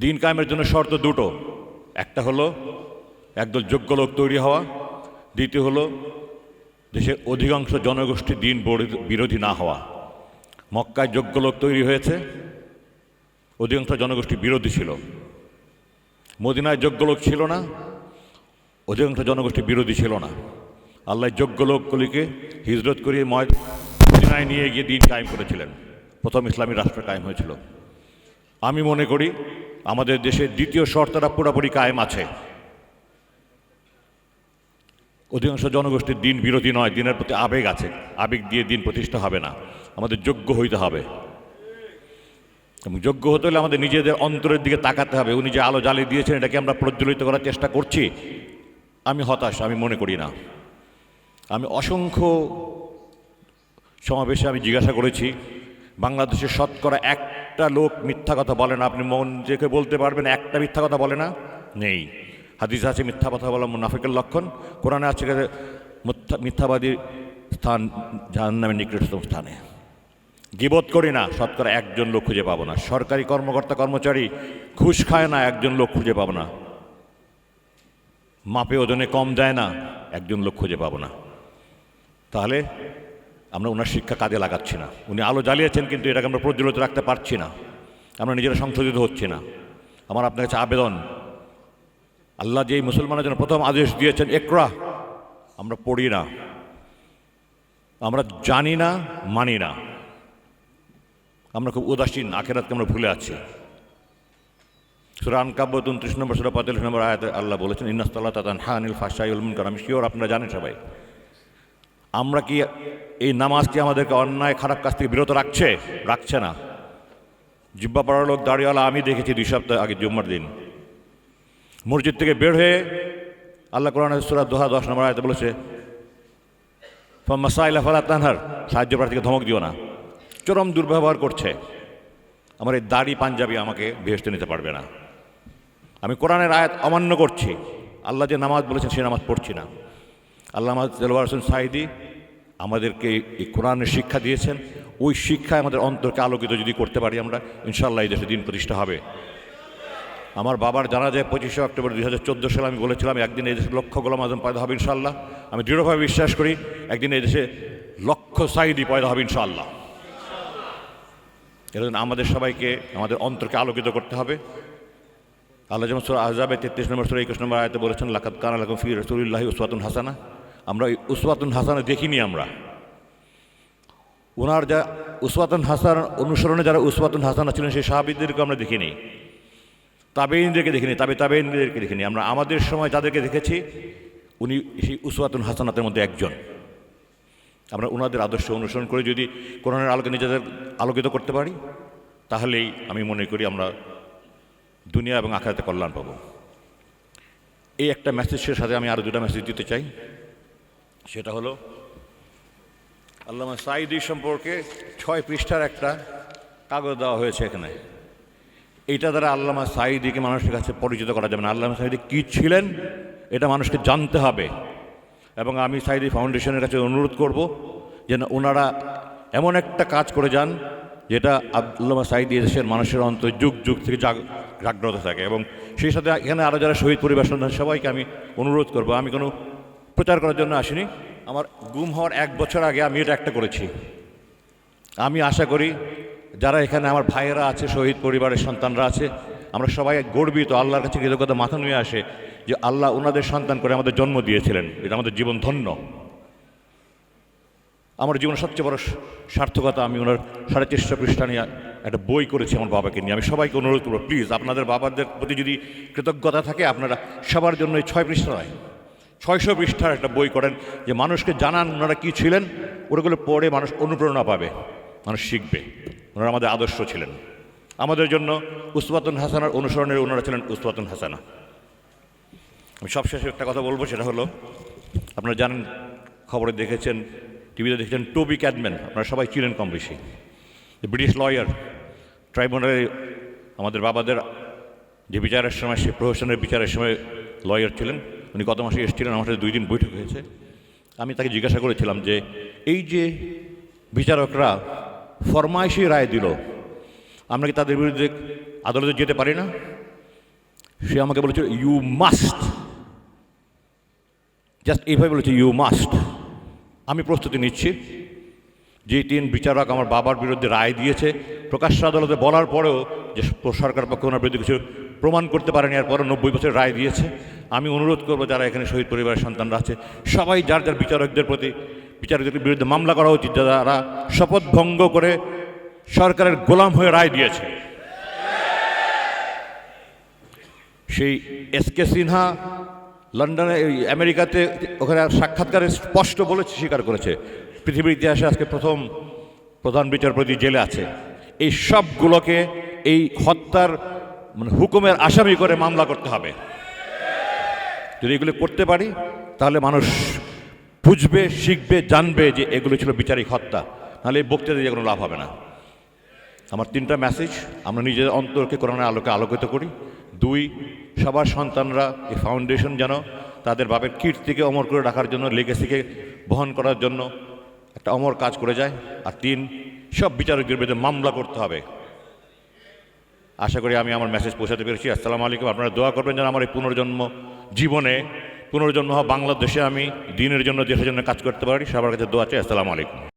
দিন কায়েমের জন্য শর্ত দুটো। একটা হলো, একদল যোগ্য লোক তৈরি হওয়া। দ্বিতীয় হলো, দেশের অধিকাংশ জনগোষ্ঠী দিন বিরোধী না হওয়া। মক্কায় যোগ্য লোক তৈরি হয়েছে। অধিকাংশ জনগোষ্ঠী বিরোধী ছিল। মদিনায় যোগ্য লোক ছিল না। অধিকাংশ জনগোষ্ঠী বিরোধী ছিল না। আল্লাহ যোগ্য লোকগুলিকে হিজরত করিয়ে মদিনায় নিয়ে গিয়ে দিন কায়েম করেছিলেন। প্রথম ইসলামী রাষ্ট্র কায়েম হয়েছিল। আমি মনে করি আমাদের দেশের দ্বিতীয় শর্তটা পুরোপুরি কায়েম আছে। অধিকাংশ জনগোষ্ঠীর দিন বিরোধী নয়, দিনের প্রতি আবেগ আছে। আবেগ দিয়ে দিন প্রতিষ্ঠা হবে না। আমাদের যোগ্য হইতে হবে। এবং যোগ্য হতে হলে আমাদের নিজেদের অন্তরের দিকে তাকাতে হবে। উনি যে আলো জ্বালিয়ে দিয়েছেন, এটাকে আমরা প্রজ্বলিত করার চেষ্টা করছি। আমি হতাশ, আমি মনে করি না। আমি অসংখ্য সমাবেশে আমি জিজ্ঞাসা করেছি। বাংলাদেশের শতকরা একটা লোক মিথ্যা কথা বলে না। আপনি মন থেকে বলতে পারবেন, একটা মিথ্যা কথা বলে না? নেই। হাদিস আছে মিথ্যা কথা বলা মুনাফিকের লক্ষণ। কোরআনে আছে মিথ্যাবাদীর স্থান জাহান্নামের নিকটতম স্থানে। গিবত করি না, শতকরা একজন লোক খুঁজে পাবো না। সরকারি কর্মকর্তা, কর্মচারী ঘুষ খায় না, একজন লোক খুঁজে পাবো না। মাপে ওজনে কম দেয় না, একজন লোক খুঁজে পাবো না। তাহলে আমরা ওনার শিক্ষা কাজে লাগাচ্ছি না। উনি আলো জ্বালিয়েছেন কিন্তু এটাকে আমরা প্রজ্বলিত রাখতে পারছি না। আমরা নিজেরা সংশোধিত হচ্ছি না। আমার আপনার কাছে আবেদন। আল্লাহ যেই মুসলমানের জন্য প্রথম আদেশ দিয়েছেন একরা আমরা পড়ি না। আমরা জানি না, মানি না। আমরা খুব উদাসীন, আখেরাতকে আমরা ভুলে আছি। সুরান কাব্য উনত্রিশ নম্বর, সুরা পঁয়তাল্লিশ নম্বর আয়াত আল্লাহ বলেছেন ইন্নাস্তাল্লাহ তাতান হানিল ফাশাই উলমুন আমি শিওর আপনারা জানেন সবাই। আমরা কি এই নামাজটি আমাদেরকে অন্যায়, খারাপ কাজ থেকে বিরত রাখছে? রাখছে না। জিব্বা পাড়ার লোক দাঁড়িয়েওয়ালা আমি দেখেছি দুই সপ্তাহ আগে জুম্মার দিন। মসজিদ থেকে বের হয়ে আল্লাহ কোরআন সুরা দোহা, দশ নম্বর আয়তে বলেছে মাসাইলা ফালা তানহার সাহায্য প্রার্থীকে ধমক দিও না। চরম দুর্ব্যবহার করছে। আমার এই দাড়ি পাঞ্জাবি আমাকে ভেস্তে নিতে পারবে না। আমি কোরআনের আয়াত অমান্য করছি। আল্লাহ যে নামাজ বলেছেন, সে নামাজ পড়ছি না। আল্লাহ দেলওয়ার হোসেন সাইদি আমাদেরকে এই কোরআনের শিক্ষা দিয়েছেন। ওই শিক্ষায় আমাদের অন্তরকে আলোকিত যদি করতে পারি আমরা ইনশাল্লাহ এই দেশে দিন প্রতিষ্ঠা হবে। আমার বাবার জানা যায় পঁচিশে অক্টোবর দুই হাজার চোদ্দ সালে আমি বলেছিলাম, একদিন এই দেশে লক্ষ গোলাম আজম পয়দা হবে ইনশাল্লাহ আমি দৃঢ়ভাবে বিশ্বাস করি, একদিন এই দেশে লক্ষ সাইদি পয়দা হবে ইনশাল্লাহ এর জন্য আমাদের সবাইকে, আমাদের অন্তরকে আলোকিত করতে হবে। আল্লাহ যেমন সুরা আহজাবে তেত্রিশ নম্বর, সুরা একুশ নম্বর আয়তে বলেছেন লাকাত কান আলকম ফি রসুল্লাহি উসওয়াতুন হাসানা। আমরা উসওয়াতুন হাসানা দেখিনি আমরা। ওনার যা উসওয়াতুন হাসান অনুসরণে যারা উসওয়াতুন হাসানা ছিলেন, সেই সাহাবিদেরকে আমরা দেখিনি। তাবেইনদেরকে দেখিনি, তাবে তাবেইনদেরকে দেখিনি। আমরা আমাদের সময় যাদেরকে দেখেছি, উনি সেই উসওয়াতুন হাসানাতের মধ্যে একজন। আমরা ওনাদের আদর্শ অনুসরণ করে যদি কোরআনের আলোকে নিজেদের আলোকিত করতে পারি, তাহলেই আমি মনে করি আমরা দুনিয়া এবং আখাতে কল্যাণ পাবো। এই একটা মেসেজের সাথে আমি আরও দুটা মেসেজ দিতে চাই। সেটা হলো, আল্লামা সাইদি সম্পর্কে ছয় পৃষ্ঠার একটা কাগজ দেওয়া হয়েছে এখানে। এটা দ্বারা আল্লামা সাইদিকে মানুষের কাছে পরিচিত করা যাবে না। আল্লামা সাইদি কী ছিলেন, এটা মানুষকে জানতে হবে। এবং আমি সাইদি ফাউন্ডেশনের কাছে অনুরোধ করব যেন ওনারা এমন একটা কাজ করে যান যেটা আব্দুল্লামা সাইদি দেশের মানুষের অন্তর যুগ যুগ থেকে জাগ, জাগ্রত থাকে। এবং সেই সাথে এখানে আরও যারা শহীদ পরিবার সন্তান, সবাইকে আমি অনুরোধ করব। আমি কোনো প্রচার করার জন্য আসিনি। আমার গুম হওয়ার এক বছর আগে আমি এটা একটা করেছি। আমি আশা করি যারা এখানে আমার ভাইয়েরা আছে, শহীদ পরিবারের সন্তানরা আছে, আমরা সবাই গর্বিত, আল্লাহর কাছে কৃতজ্ঞতা মাথা নিয়ে আসে যে আল্লাহ ওনাদের সন্তান করে আমাদের জন্ম দিয়েছিলেন। এটা আমাদের জীবন ধন্য। আমার জীবনের সবচেয়ে বড় সার্থকতা, আমি ওনার সাড়ে চারশো পৃষ্ঠা নিয়ে একটা বই করেছি আমার বাবাকে নিয়ে। আমি সবাইকে অনুরোধ করব, প্লিজ আপনাদের বাবাদের প্রতি যদি কৃতজ্ঞতা থাকে, আপনারা সবার জন্য এই ছয় পৃষ্ঠা নয় ছয়শো পৃষ্ঠার একটা বই করেন যে মানুষকে জানান ওনারা কী ছিলেন, ওগুলো পড়ে মানুষ অনুপ্রেরণা পাবে, মানুষ শিখবে। ওনারা আমাদের আদর্শ ছিলেন। আমাদের জন্য উসবাতুন হাসানার অনুসরণের ওনারা ছিলেন উসবাতুন হাসানা। আমি সবশেষে একটা কথা বলব, সেটা হলো, আপনারা জানেন, খবরে দেখেছেন, টিভিতে দেখেছেন টোবি ক্যাডম্যান আপনারা সবাই চিনেন কম বেশি। ব্রিটিশ লয়ার ট্রাইব্যুনালে আমাদের বাবাদের যে বিচারের সময়, সে প্রহসনের বিচারের সময় লয়ার ছিলেন। উনি গত মাসে এসেছিলেন, আমার সাথে দুই দিন বৈঠক হয়েছে। আমি তাকে জিজ্ঞাসা করেছিলাম যে, এই যে বিচারকরা ফরমাইশি রায় দিল, আমরা কি তাদের বিরুদ্ধে আদালতে যেতে পারি না? সে আমাকে বলেছিল ইউ মাস্ট জাস্ট এইভাবে বলেছে ইউ মাস্ট আমি প্রস্তুতি নিচ্ছি। যে তিন বিচারক আমার বাবার বিরুদ্ধে রায় দিয়েছে, প্রকাশ্য আদালতে বলার পরেও যে সরকার পক্ষ ওনার বিরুদ্ধে কিছু প্রমাণ করতে পারেনি, আর পরে নব্বই বছর রায় দিয়েছে। আমি অনুরোধ করব যারা এখানে শহীদ পরিবারের সন্তানরা আছে, সবাই যার যার বিচারকদের প্রতি, বিচারকদের বিরুদ্ধে মামলা করা উচিত, যারা শপথ ভঙ্গ করে সরকারের গোলাম হয়ে রায় দিয়েছে। সেই এস কে সিনহা লন্ডনে আমেরিকাতে ওখানে সাক্ষাৎকারে স্পষ্ট বলেছে, স্বীকার করেছে, পৃথিবীর ইতিহাসে আজকে প্রথম প্রধান বিচারপতি জেলে আছে। এই সবগুলোকে, এই হত্যার মানে হুকুমের আসামি করে মামলা করতে হবে। যদি এগুলো করতে পারি, তাহলে মানুষ বুঝবে, শিখবে, জানবে যে এগুলো ছিল বিচারিক হত্যা। নাহলে এই বক্তৃতা দিয়ে কোনো লাভ হবে না। আমার তিনটা মেসেজ আমরা নিজেদের অন্তরকে করোনার আলোকে আলোকিত করি। দুই, সবার সন্তানরা এই ফাউন্ডেশন যেন তাদের বাপের কীর্তিকে অমর করে রাখার জন্য লেগেসিকে বহন করার জন্য একটা অমর কাজ করে যায়। আর তিন, সব বিচারকদের বিরুদ্ধে মামলা করতে হবে। আশা করি আমি আমার মেসেজ পৌঁছাতে পেরেছি। আসসালামু আলাইকুম। আপনারা দোয়া করবেন যেন আমার এই পুনর্জন্ম জীবনে, পুনর্জন্ম হওয়া বাংলাদেশে আমি দিনের জন্য, দেশের জন্য কাজ করতে পারি। সবার কাছে দোয়া চাই। আসসালামু আলাইকুম।